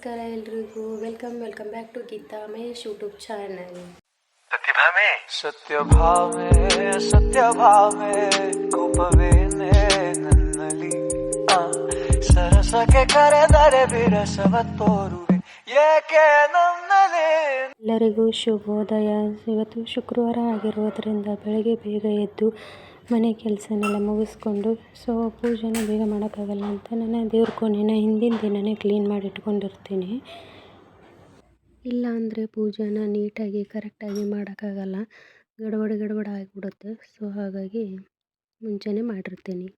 ನಮಸ್ಕಾರ ಎಲ್ರಿಗೂ. Welcome welcome back to Geeta Mahesh YouTube channel Pratibha May Satyabhama Satyabhama ಕೋಪವೇನೆ ನನ್ನಲ್ಲಿ. ಆ, ಸರಸಕ್ಕೆ ಕರೆದರೆ ವಿರಸವ ತೋರುವೆ. ಏಕೆ ನನ್ನಲ್ಲಿ? ಎಲ್ಲರಿಗೂ ಶುಭೋದಯ. ಇವತ್ತು ಶುಕ್ರವಾರ ಆಗಿರೋದ್ರಿಂದ ಬೆಳಗ್ಗೆ ಬೇಗ ಎದ್ದು ಮನೆ ಕೆಲಸನೆಲ್ಲ ಮುಗಿಸ್ಕೊಂಡು ಸೊ ಪೂಜೆನ ಬೇಗ ಮಾಡೋಕ್ಕಾಗಲ್ಲ ಅಂತ ನಾನು ದೇವ್ರ ಕೋಣೆನ ಹಿಂದಿನ ದಿನವೇ ಕ್ಲೀನ್ ಮಾಡಿ ಇಟ್ಕೊಂಡಿರ್ತೀನಿ. ಇಲ್ಲ ಅಂದರೆ ಪೂಜೆನ ನೀಟಾಗಿ, ಕರೆಕ್ಟಾಗಿ ಮಾಡೋಕ್ಕಾಗಲ್ಲ. ಗಡಬಡ ಗಡಬಡ ಆಗಿಬಿಡುತ್ತೆ. ಸೊ ಹಾಗಾಗಿ ಮುಂಚೆನೇ ಮಾಡಿರ್ತೀನಿ.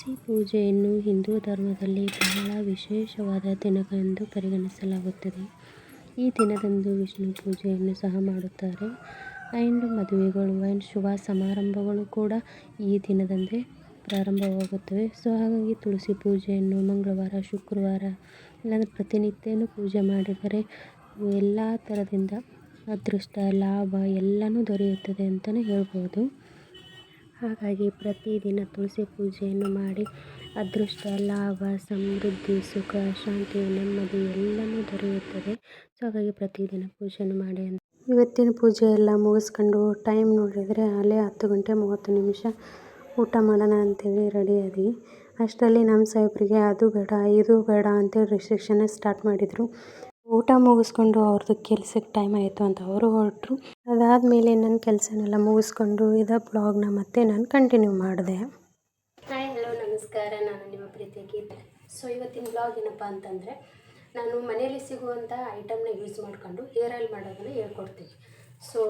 ತುಳಸಿ ಪೂಜೆಯನ್ನು ಹಿಂದೂ ಧರ್ಮದಲ್ಲಿ ಬಹಳ ವಿಶೇಷವಾದ ದಿನವೆಂದು ಪರಿಗಣಿಸಲಾಗುತ್ತದೆ. ಈ ದಿನದಂದು ವಿಷ್ಣು ಪೂಜೆಯನ್ನು ಸಹ ಮಾಡುತ್ತಾರೆ. ಆ್ಯಂಡ್ ಮದುವೆಗಳು ಆ್ಯಂಡ್ ಶುಭ ಸಮಾರಂಭಗಳು ಕೂಡ ಈ ದಿನದಂದೇ ಪ್ರಾರಂಭವಾಗುತ್ತವೆ. ಸೊ, ಹಾಗಾಗಿ ತುಳಸಿ ಪೂಜೆಯನ್ನು ಮಂಗಳವಾರ, ಶುಕ್ರವಾರ, ಇಲ್ಲಾಂದರೆ ಪ್ರತಿನಿತ್ಯನೂ ಪೂಜೆ ಮಾಡಿದರೆ ಎಲ್ಲ ಥರದಿಂದ ಅದೃಷ್ಟ, ಲಾಭ ಎಲ್ಲನೂ ದೊರೆಯುತ್ತದೆ ಅಂತಲೇ ಹೇಳ್ಬೋದು. ಹಾಗಾಗಿ ಪ್ರತಿದಿನ ತುಳಸಿ ಪೂಜೆಯನ್ನು ಮಾಡಿ ಅದೃಷ್ಟ, ಲಾಭ, ಸಮೃದ್ಧಿ, ಸುಖ, ಶಾಂತಿ, ನೆಮ್ಮದಿ ಎಲ್ಲವೂ ದೊರೆಯುತ್ತದೆ. ಸೊ ಹಾಗಾಗಿ ಪ್ರತಿದಿನ ಪೂಜೆಯನ್ನು ಮಾಡಿ ಇವತ್ತಿನ ಪೂಜೆ ಎಲ್ಲ ಮುಗಿಸ್ಕೊಂಡು ಟೈಮ್ ನೋಡಿದರೆ ಅಲ್ಲೇ ಹತ್ತು ಗಂಟೆ ಮೂವತ್ತು ನಿಮಿಷ ಊಟ ಮಾಡೋಣ ಅಂತೇಳಿ ರೆಡಿ ಆದ್ವಿ. ಅಷ್ಟರಲ್ಲಿ ನಮ್ಮ ಸಾಹೇಬ್ರಿಗೆ ಅದು ಬೇಡ, ಇದು ಬೇಡ ಅಂತೇಳಿ ರಿಸ್ಟ್ರಿಕ್ಷನ್ನೇ ಸ್ಟಾರ್ಟ್ ಮಾಡಿದರು. ಊಟ ಮುಗಿಸ್ಕೊಂಡು ಅವ್ರದ್ದು ಕೆಲ್ಸಕ್ಕೆ ಟೈಮ್ ಆಯಿತು ಅಂತ ಅವರು ಹೊರಟರು. ಅದಾದಮೇಲೆ ನನ್ನ ಕೆಲಸನೆಲ್ಲ ಮುಗಿಸ್ಕೊಂಡು ಇದ ಬ್ಲಾಗ್ನ ಮತ್ತೆ ನಾನು ಕಂಟಿನ್ಯೂ ಮಾಡಿದೆ. ಹಾಯ್ ಹಲೋ ನಮಸ್ಕಾರ. ನಾನು ನಿಮ್ಮ ಪ್ರೀತಿ ಗೀತೆ. ಸೊ ಇವತ್ತಿನ ಬ್ಲಾಗ್ ಏನಪ್ಪ ಅಂತಂದರೆ, ನಾನು ಮನೆಯಲ್ಲಿ ಸಿಗುವಂಥ ಐಟಮ್ನ ಯೂಸ್ ಮಾಡಿಕೊಂಡು ಹೇರ್ ಆಯಿಲ್ ಮಾಡೋದನ್ನು ಹೇಳ್ಕೊಡ್ತೀನಿ. ಸೊ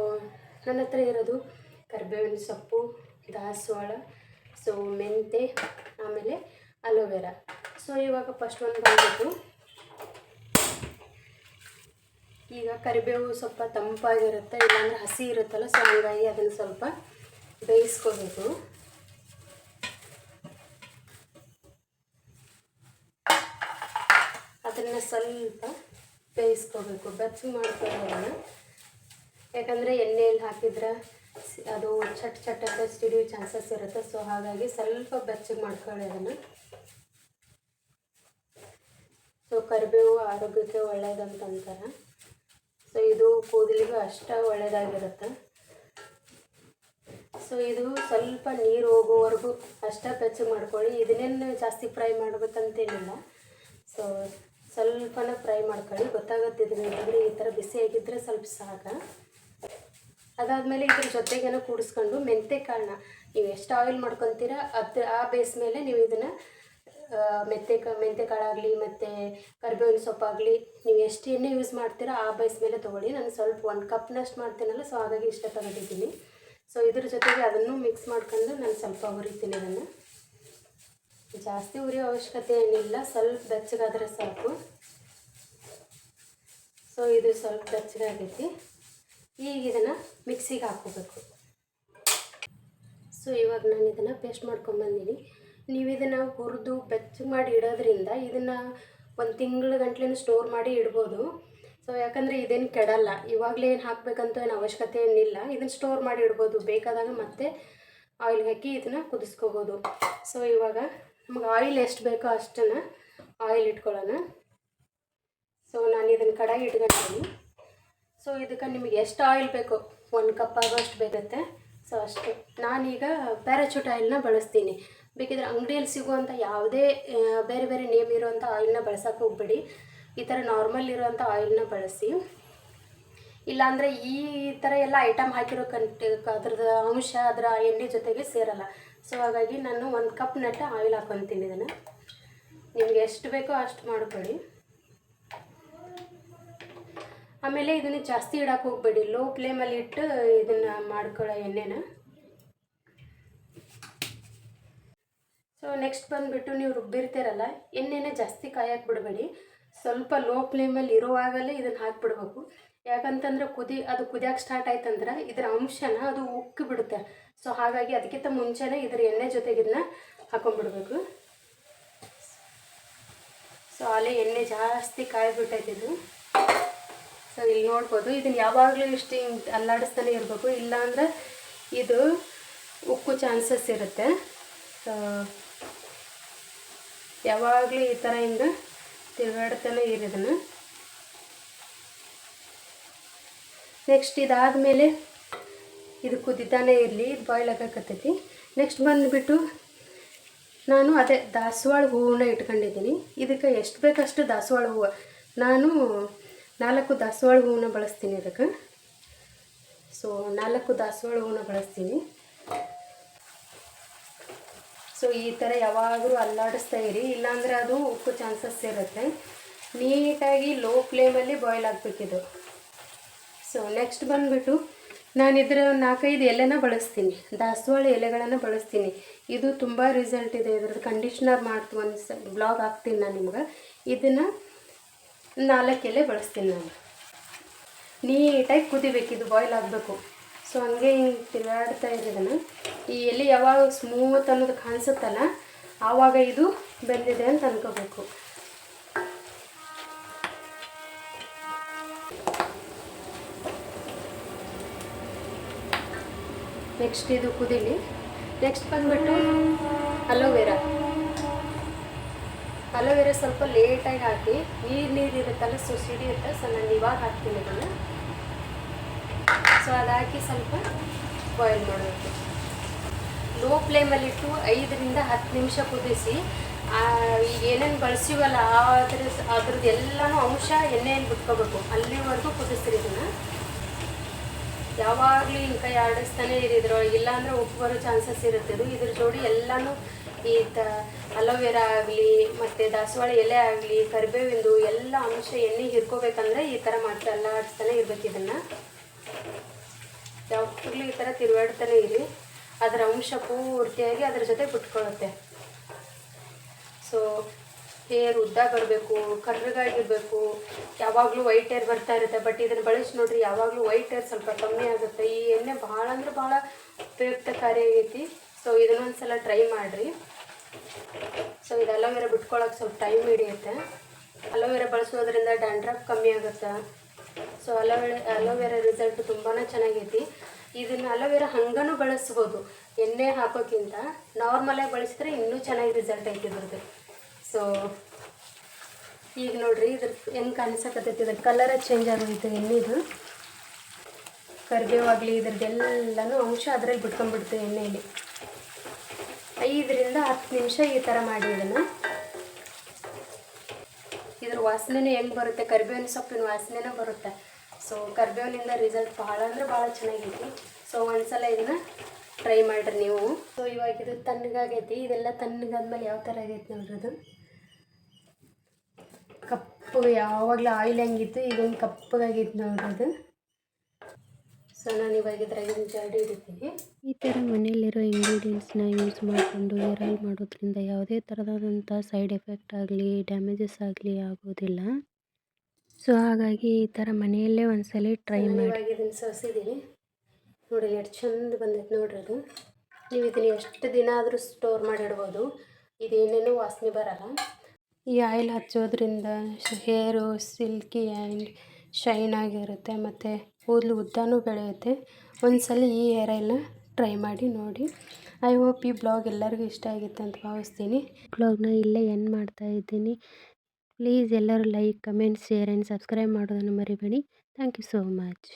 ನನ್ನ ಹತ್ರ ಇರೋದು ಕರಿಬೇವಿನ ಸೊಪ್ಪು, ದಾಸವಾಳ ಸೊ ಮೆಂತೆ, ಆಮೇಲೆ ಅಲೋವೆರಾ. ಸೊ ಇವಾಗ ಫಸ್ಟ್ ಒಂದು ಬಂದ್ಬಿಟ್ಟು ಈಗ ಕರಿಬೇವು ಸ್ವಲ್ಪ ತಂಪಾಗಿರುತ್ತೆ, ಇಲ್ಲಾಂದರೆ ಹಸಿ ಇರುತ್ತಲ್ಲ ಸೊ ಹಂಗಾಗಿ ಅದನ್ನು ಸ್ವಲ್ಪ ಬೇಯಿಸ್ಕೋಬೇಕು. ಅದನ್ನು ಸ್ವಲ್ಪ ಬೇಯಿಸ್ಕೋಬೇಕು ಬೆಚ್ಚ ಮಾಡ್ಕೊಳ್ಳೋದನ್ನು ಯಾಕಂದರೆ ಎಣ್ಣೆಯಲ್ಲಿ ಹಾಕಿದ್ರೆ ಅದು ಚಟ್ ಚಟ್ ಅಂತ ಸಿಡಿಯೋ ಚಾನ್ಸಸ್ ಇರುತ್ತೆ ಸೊ ಹಾಗಾಗಿ ಸ್ವಲ್ಪ ಬೆಚ್ಚಗೆ ಮಾಡ್ಕೊಳ್ಳಿ ಅದನ್ನು. ಸೊ ಕರಿಬೇವು ಆರೋಗ್ಯಕ್ಕೆ ಒಳ್ಳೆಯದಂತ ಅಂತಾರೆ ಸೊ ಇದು ಕೂದಲಿಗೂ ಅಷ್ಟ ಒಳ್ಳೆಯದಾಗಿರುತ್ತೆ ಸೊ ಇದು ಸ್ವಲ್ಪ ನೀರು ಹೋಗೋವರೆಗೂ ಅಷ್ಟೇ ಬೆಚ್ಚಗೆ ಮಾಡ್ಕೊಳ್ಳಿ. ಇದನ್ನೇನು ಜಾಸ್ತಿ ಫ್ರೈ ಮಾಡ್ಬೇಕಂತೇನಿಲ್ಲ. ಸೊ ಸ್ವಲ್ಪನ ಫ್ರೈ ಮಾಡ್ಕೊಳ್ಳಿ. ಗೊತ್ತಾಗುತ್ತೆ ಇದನ್ನ ಈ ಥರ ಬಿಸಿಯಾಗಿದ್ದರೆ ಸ್ವಲ್ಪ ಸಾಕ. ಅದಾದಮೇಲೆ ಇದ್ರ ಜೊತೆಗೇನೋ ಕೂಡಿಸ್ಕೊಂಡು ಮೆಂತೆ ಕಾಳನ್ನ, ನೀವು ಎಷ್ಟು ಆಯಿಲ್ ಮಾಡ್ಕೊತೀರ ಅದು ಆ ಬೇಸ್ ಮೇಲೆ ನೀವು ಇದನ್ನು ಮೆಂತೆ ಕ ಮೆಂತೆ ಕಾಳಾಗಲಿ ಮತ್ತು ಕರಿಬೇವಿನ ಸೊಪ್ಪಾಗಲಿ ನೀವು ಎಷ್ಟು ಎಣ್ಣೆ ಯೂಸ್ ಮಾಡ್ತೀರಾ, ಆ ಬೈಸ್ ಮೇಲೆ ತೊಗೊಳ್ಳಿ. ನಾನು ಸ್ವಲ್ಪ ಒಂದು ಕಪ್ನಷ್ಟು ಮಾಡ್ತೀನಲ್ಲ ಸೊ ಹಾಗಾಗಿ ಇಷ್ಟ ತಗೊಂಡಿದ್ದೀನಿ. ಸೊ ಇದ್ರ ಜೊತೆಗೆ ಅದನ್ನು ಮಿಕ್ಸ್ ಮಾಡ್ಕೊಂಡು ನಾನು ಸ್ವಲ್ಪ ಹುರಿತೀನಿ ಅದನ್ನು ಜಾಸ್ತಿ ಉರಿಯೋ ಅವಶ್ಯಕತೆ ಏನಿಲ್ಲ, ಸ್ವಲ್ಪ ಬೆಚ್ಚಗಾದರೆ ಸಾಕು. ಸೊ ಇದು ಸ್ವಲ್ಪ ಬೆಚ್ಚಗಾಗೈತಿ. ಈಗ ಇದನ್ನು ಮಿಕ್ಸಿಗೆ ಹಾಕೋಬೇಕು ಸೊ ಇವಾಗ ನಾನು ಇದನ್ನು ಪೇಸ್ಟ್ ಮಾಡ್ಕೊಂಬಂದಿನಿ ನೀವು ಇದನ್ನು ಹುರಿದು ಬೆಚ್ಚಗೆ ಮಾಡಿ ಇಡೋದ್ರಿಂದ ಇದನ್ನು ಒಂದು ತಿಂಗಳ ಗಂಟ್ಲೆನೂ ಸ್ಟೋರ್ ಮಾಡಿ ಇಡ್ಬೋದು. ಸೊ ಯಾಕಂದರೆ ಇದೇನು ಕೆಡಲ್ಲ. ಇವಾಗಲೇ ಏನು ಹಾಕಬೇಕಂತ ಏನು ಅವಶ್ಯಕತೆ ಏನಿಲ್ಲ. ಇದನ್ನು ಸ್ಟೋರ್ ಮಾಡಿ ಇಡ್ಬೋದು. ಬೇಕಾದಾಗ ಮತ್ತೆ ಆಯಿಲ್ಗೆ ಹಾಕಿ ಇದನ್ನು ಕುದಿಸ್ಕೋಬೋದು. ಸೊ ಇವಾಗ ನಮಗೆ ಆಯಿಲ್ ಎಷ್ಟು ಬೇಕೋ ಅಷ್ಟನ್ನು ಆಯಿಲ್ ಇಟ್ಕೊಳ್ಳೋಣ. ಸೊ ನಾನು ಇದನ್ನು ಕಡಾಯಿ ಇಟ್ಕೊಂಡಿದ್ದೀನಿ ಸೊ ಇದಕ್ಕೆ ನಿಮಗೆ ಎಷ್ಟು ಆಯಿಲ್ ಬೇಕು ಒಂದು ಕಪ್ ಆಗೋಷ್ಟು ಬೇಕತ್ತೆ. ಸೊ ಅಷ್ಟು. ನಾನೀಗ ಪ್ಯಾರಾಚೂಟ್ ಆಯಿಲ್ನ ಬಳಸ್ತೀನಿ. ಬೇಕಿದ್ರೆ ಅಂಗಡಿಯಲ್ಲಿ ಸಿಗುವಂಥ ಯಾವುದೇ ಬೇರೆ ಬೇರೆ ನೇಮ್ ಇರುವಂಥ ಆಯಿಲ್ನ ಬಳಸೋಕೆ ಹೋಗ್ಬೇಡಿ. ಈ ಥರ ನಾರ್ಮಲ್ ಇರುವಂಥ ಆಯಿಲ್ನ ಬಳಸಿ. ಇಲ್ಲಾಂದರೆ ಈ ಥರ ಎಲ್ಲ ಐಟಮ್ ಹಾಕಿರೋ ಕಂಟ್, ಅದ್ರದ್ದು ಅಂಶ, ಅದರ ಎಣ್ಣೆ ಜೊತೆಗೆ ಸೇರಲ್ಲ. ಸೊ ಹಾಗಾಗಿ ನಾನು ಒಂದು ಕಪ್ ನಟ್ಟ ಆಯಿಲ್ ಹಾಕೊತೀನಿ ಇದನ್ನು. ನಿಮಗೆ ಎಷ್ಟು ಬೇಕೋ ಅಷ್ಟು ಮಾಡ್ಕೊಳ್ಳಿ. ಆಮೇಲೆ ಇದನ್ನು ಜಾಸ್ತಿ ಇಡಕ್ಕೆ ಹೋಗಬೇಡಿ. ಲೋ ಫ್ಲೇಮಲ್ಲಿ ಇಟ್ಟು ಇದನ್ನು ಮಾಡ್ಕೊಳ್ಳೋ ಎಣ್ಣೆನ. ಸೊ ನೆಕ್ಸ್ಟ್ ಬಂದುಬಿಟ್ಟು ನೀವು ರುಬ್ಬಿರ್ತೀರಲ್ಲ, ಎಣ್ಣೆನೇ ಜಾಸ್ತಿ ಕಾಯಕ್ಕೆ ಬಿಡಬೇಡಿ. ಸ್ವಲ್ಪ ಲೋ ಫ್ಲೇಮಲ್ಲಿ ಇರುವಾಗಲೇ ಇದನ್ನು ಹಾಕಿಬಿಡ್ಬೇಕು. ಯಾಕಂತಂದ್ರೆ ಕುದಿ, ಅದು ಕುದಿಯಕ್ಕೆ ಸ್ಟಾರ್ಟ್ ಆಯ್ತಂದ್ರೆ ಇದರ ಅಂಶನ ಅದು ಉಕ್ಕಿ ಬಿಡುತ್ತೆ ಸೊ ಹಾಗಾಗಿ ಅದಕ್ಕಿಂತ ಮುಂಚೆನೇ ಇದರ ಎಣ್ಣೆ ಜೊತೆಗೆ ಇದನ್ನ ಹಾಕೊಂಡ್ಬಿಡ್ಬೇಕು. ಸೊ ಅಲ್ಲೇ ಎಣ್ಣೆ ಜಾಸ್ತಿ ಕಾಯ್ಬಿಟ್ಟೈತೆ ಇದು. ಸೊ ಇಲ್ಲಿ ನೋಡ್ಬೋದು ಇದನ್ನು ಯಾವಾಗಲೂ ಇಷ್ಟು ಹಿಂಗೆ ಅಲ್ಲಾಡಿಸ್ತಾನೆ ಇರಬೇಕು. ಇಲ್ಲಾಂದ್ರೆ ಇದು ಉಕ್ಕು ಚಾನ್ಸಸ್ ಇರುತ್ತೆ. ಸೊ ಯಾವಾಗಲೂ ಈ ಥರ ಹಿಂಗೆ ತಿರುಗಾಡ್ತಾನೆ ಇರೋದನ್ನು ನೆಕ್ಸ್ಟ್ ಇದಾದಮೇಲೆ ಇದು ಕುದಿತಾನೆ ಇರಲಿ, ಇದು ಬಾಯ್ಲ್ ಆಗಕತ್ತೈತಿ. ನೆಕ್ಸ್ಟ್ ಬಂದುಬಿಟ್ಟು ನಾನು ಅದೇ ದಾಸವಾಳ ಹೂವನ್ನ ಇಟ್ಕೊಂಡಿದ್ದೀನಿ. ಇದಕ್ಕೆ ಎಷ್ಟು ಬೇಕಷ್ಟು ದಾಸವಾಳ ಹೂವು. ನಾನು ನಾಲ್ಕು ದಾಸವಾಳ ಹೂವನ್ನ ಬಳಸ್ತೀನಿ ಇದಕ್ಕೆ. ಸೊ ನಾಲ್ಕು ದಾಸವಾಳ ಹೂವನ್ನ ಬಳಸ್ತೀನಿ. ಸೊ ಈ ಥರ ಯಾವಾಗಲೂ ಅಲ್ಲಾಡಿಸ್ತಾ ಇರಿ. ಇಲ್ಲಾಂದರೆ ಅದು ಉಪ್ಪು ಚಾನ್ಸಸ್ ಇರುತ್ತೆ. ನೀಟಾಗಿ ಲೋ ಫ್ಲೇಮಲ್ಲಿ ಬಾಯ್ಲ್ ಆಗಬೇಕಿದು. ಸೊ ನೆಕ್ಸ್ಟ್ ಬಂದುಬಿಟ್ಟು ನಾನು ಇದರ ನಾಲ್ಕೈದು ಎಲೆನ ಬಳಸ್ತೀನಿ. ದಾಸವಾಳ ಎಲೆಗಳನ್ನು ಬಳಸ್ತೀನಿ. ಇದು ತುಂಬ ರಿಸಲ್ಟ್ ಇದೆ. ಇದ್ರದ್ದು ಕಂಡೀಷ್ನರ್ ಮಾಡ್ತು ಒಂದು ಸ ಬ್ಲಾಗ್ ಹಾಕ್ತೀನಿ ನಾನು ನಿಮ್ಗೆ. ಇದನ್ನು ನಾಲ್ಕು ಎಲೆ ಬಳಸ್ತೀನಿ ನಾನು. ನೀಟಾಗಿ ಕುದಿಬೇಕು ಇದು ಬಾಯ್ಲ್ ಆಗಬೇಕು. ಸೊ ಹಂಗೆ ಹಿಂಗೆ ತಿರುಗಾಡ್ತಾ ಇರೋದನ್ನು ಈ ಎಲೆ ಯಾವಾಗ ಸ್ಮೂತ್ ಅನ್ನೋದು ಕಾಣಿಸುತ್ತಲ್ಲ, ಆವಾಗ ಇದು ಬೆಂದಿದೆ ಅಂತ ಅನ್ಕೋಬೇಕು. ನೆಕ್ಸ್ಟ್ ಇದು ಕುದಿಲಿ ನೆಕ್ಸ್ಟ್ ಬಂದ್ಬಿಟ್ಟು ಅಲೋವೆರಾ ಅಲೋವೆರಾ ಸ್ವಲ್ಪ ಲೇಟಾಗಿ ಹಾಕಿ, ನೀರು ನೀರು ಇರುತ್ತಲ್ಲ ಸೊ ಸಿಡಿಯುತ್ತೆ. ಸೊ ನಾನು ಇವಾಗ ಹಾಕ್ತೀನಿ ಇದನ್ನು. ಸೊ ಅದಾಕಿ ಸ್ವಲ್ಪ ಬಾಯ್ಲ್ ಮಾಡಬೇಕು ಲೋ ಫ್ಲೇಮಲ್ಲಿಟ್ಟು ಐದರಿಂದ ಹತ್ತು ನಿಮಿಷ ಕುದಿಸಿ ಈಗ ಏನೇನು ಬಳಸಿವಲ್ಲ ಅದ್ರ ಅದ್ರದ್ದು ಎಲ್ಲನೂ ಅಂಶ ಎಣ್ಣೆಯಲ್ಲಿ ಬಿಟ್ಕೋಬೇಕು. ಅಲ್ಲಿವರೆಗೂ ಕುದಿಸ್ತೀರಿ ಇದನ್ನು. ಯಾವಾಗಲೂ ಹಿಂಗೆ ಕೈ ಆಡಿಸ್ತಾನೆ ಇರಿದ್ರು. ಇಲ್ಲಾಂದ್ರೆ ಉಪ್ಪು ಬರೋ ಚಾನ್ಸಸ್ ಇರುತ್ತೆ. ಇದು ಇದ್ರ ಜೋಡಿ ಎಲ್ಲನೂ ಈ ತ, ಅಲೋವೆರಾ ಆಗಲಿ, ಮತ್ತು ದಾಸವಾಳ ಎಲೆ ಆಗಲಿ, ಕರಿಬೇವಿಂದು ಎಲ್ಲ ಅಂಶ ಎಣ್ಣೆ ಹಿರ್ಕೋಬೇಕಂದ್ರೆ ಈ ಥರ ಮಾತ್ರ ಎಲ್ಲ ಆಡಿಸ್ತಾನೆ ಇರ್ಬೇಕು ಇದನ್ನು. ಯಾವಾಗಲೂ ಈ ಥರ ತಿರುಗಾಡ್ತಾನೆ ಇರಿ. ಅದರ ಅಂಶ ಪೂರ್ತಿಯಾಗಿ ಅದರ ಜೊತೆ ಬಿಟ್ಕೊಳ್ಳುತ್ತೆ. ಸೊ ಹೇರ್ ಉದ್ದ ಬರಬೇಕು, ಕರ್ರಗಾಗಿರಬೇಕು. ಯಾವಾಗಲೂ ವೈಟ್ ಹೇರ್ ಬರ್ತಾ ಇರುತ್ತೆ ಬಟ್ ಇದನ್ನು ಬಳಸಿ ನೋಡ್ರಿ, ಯಾವಾಗಲೂ ವೈಟ್ ಹೇರ್ ಸ್ವಲ್ಪ ಕಮ್ಮಿ ಆಗುತ್ತೆ. ಈ ಎಣ್ಣೆ ಭಾಳ ಅಂದ್ರೆ ಭಾಳ ಉಪಯುಕ್ತಕಾರಿ ಆಗೈತಿ. ಸೊ ಇದನ್ನೊಂದು ಸಲ ಟ್ರೈ ಮಾಡಿರಿ. ಸೊ ಇದು ಅಲೋವೆರಾ ಬಿಟ್ಕೊಳ್ಳೋಕೆ ಸ್ವಲ್ಪ ಟೈಮ್ ಹಿಡಿಯುತ್ತೆ. ಅಲೋವೆರಾ ಬಳಸೋದ್ರಿಂದ ಡ್ಯಾಂಡ್ರಫ್ ಕಮ್ಮಿ ಆಗುತ್ತೆ? ಸೊ ಅಲೋವೆರಾ ಅಲೋವೆರಾ ರಿಸಲ್ಟ್ ತುಂಬಾ ಚೆನ್ನಾಗೈತಿ. ಇದನ್ನು ಅಲೋವೆರಾ ಹಂಗನೂ ಬಳಸ್ಬೋದು. ಎಣ್ಣೆ ಹಾಕೋಕ್ಕಿಂತ ನಾರ್ಮಲಾಗಿ ಬಳಸಿದ್ರೆ ಇನ್ನೂ ಚೆನ್ನಾಗಿ ರಿಸಲ್ಟ್ ಐತಿ ಇದ್ರದ್ದು. ಸೊ ಈಗ ನೋಡ್ರಿ ಇದ್ರ ಹೆಂಗೆ ಕಾಣಿಸಕತ್ತೈತಿ? ಇದ್ರ ಕಲರ ಚೇಂಜ್ ಆಗೋಯ್ತು ಎಣ್ಣೆದು. ಕರಿಬೇವಾಗಲಿ ಇದ್ರದ್ದೆಲ್ಲನೂ ಅಂಶ ಅದ್ರಲ್ಲಿ ಬಿಟ್ಕೊಂಡ್ಬಿಡ್ತು ಎಣ್ಣೆಯಲ್ಲಿ ಐದರಿಂದ ಹತ್ತು ನಿಮಿಷ ಈ ಥರ ಮಾಡಿ ಇದನ್ನು. ಇದ್ರ ವಾಸನೆನೂ ಹೆಂಗೆ ಬರುತ್ತೆ? ಕರಿಬೇವಿನ ಸೊಪ್ಪಿನ ವಾಸನೆನೂ ಬರುತ್ತೆ. ಸೊ ಕರಿಬೇವಿನಿಂದ ರಿಸಲ್ಟ್ ಭಾಳ ಅಂದ್ರೆ ಭಾಳ ಚೆನ್ನಾಗೈತಿ. ಸೊ ಒಂದ್ಸಲ ಇದನ್ನ ಟ್ರೈ ಮಾಡಿರಿ ನೀವು. ಸೊ ಇವಾಗ ಇದು ತಣ್ಣಗಾಗೈತಿ. ಇದೆಲ್ಲ ತಣ್ಣಗಾದ್ಮೇಲೆ ಯಾವ ಥರ ಆಗೈತಿ ನೋಡ್ರಿ ಅದು? ಕಪ್ಪು ಯಾವಾಗಲೂ ಆಯಿಲ್ ಹೆಂಗಿತ್ತು ಒಂದು ಕಪ್ಪಗಾಗೈತಿ ನೋಡ್ರಿ ಅದು. ಸೊ ನಾನು ಇವಾಗ ಇದ್ರಾಗಿನ ಜಾಡಿ ಹಿಡಿತೀನಿ. ಈ ಥರ ಮನೆಯಲ್ಲಿರೋ ಇಂಗ್ರೀಡಿಯೆಂಟ್ಸ್ನ ಯೂಸ್ ಮಾಡಿಕೊಂಡು ಆಯಿಲ್ ಮಾಡೋದ್ರಿಂದ ಯಾವುದೇ ಥರದಾದಂಥ ಸೈಡ್ ಎಫೆಕ್ಟ್ ಆಗಲಿ ಡ್ಯಾಮೇಜಸ್ ಆಗಲಿ ಆಗೋದಿಲ್ಲ. ಸೊ ಹಾಗಾಗಿ ಈ ಥರ ಮನೆಯಲ್ಲೇ ಒಂದ್ಸಲ ಟ್ರೈ ಮಾಡಿ. ಇದನ್ನು ಸೋಸಿದ್ದೀನಿ. ನೋಡಿ ಎಷ್ಟು ಚಂದ ಬಂದೈತೆ ನೋಡ್ರಿ ಅದು. ನೀವು ಇದನ್ನು ಎಷ್ಟು ದಿನ ಆದರೂ ಸ್ಟೋರ್ ಮಾಡಿಡ್ಬೋದು. ಇದೇನೇನೂ ವಾಸನೆ ಬರಲ್ಲ. ಈ ಆಯಿಲ್ ಹಚ್ಚೋದ್ರಿಂದ ಹೇರು ಸಿಲ್ಕಿ ಆ್ಯಂಡ್ ಶೈನ್ ಆಗಿರುತ್ತೆ. ಮತ್ತು ಕೂದಲು ಉದ್ದನೂ ಬೆಳೆಯುತ್ತೆ. ಒಂದ್ಸಲ ಈ ಹೇರ್ ಆಯಿಲ್ನ ಟ್ರೈ ಮಾಡಿ ನೋಡಿ. ಐ ಹೋಪ್ ಈ ಬ್ಲಾಗ್ ಎಲ್ಲರಿಗೂ ಇಷ್ಟ ಆಗಿತ್ತು ಅಂತ ಭಾವಿಸ್ತೀನಿ. ಬ್ಲಾಗ್ನ ಇಲ್ಲೇ ಎಂಡ್ ಮಾಡ್ತಾ ಇದ್ದೀನಿ. ಪ್ಲೀಸ್ ಎಲ್ಲರೂ like comment share and subscribe ಮಾಡೋದನ್ನು ಮರಿಬೇಡಿ. Thank you so much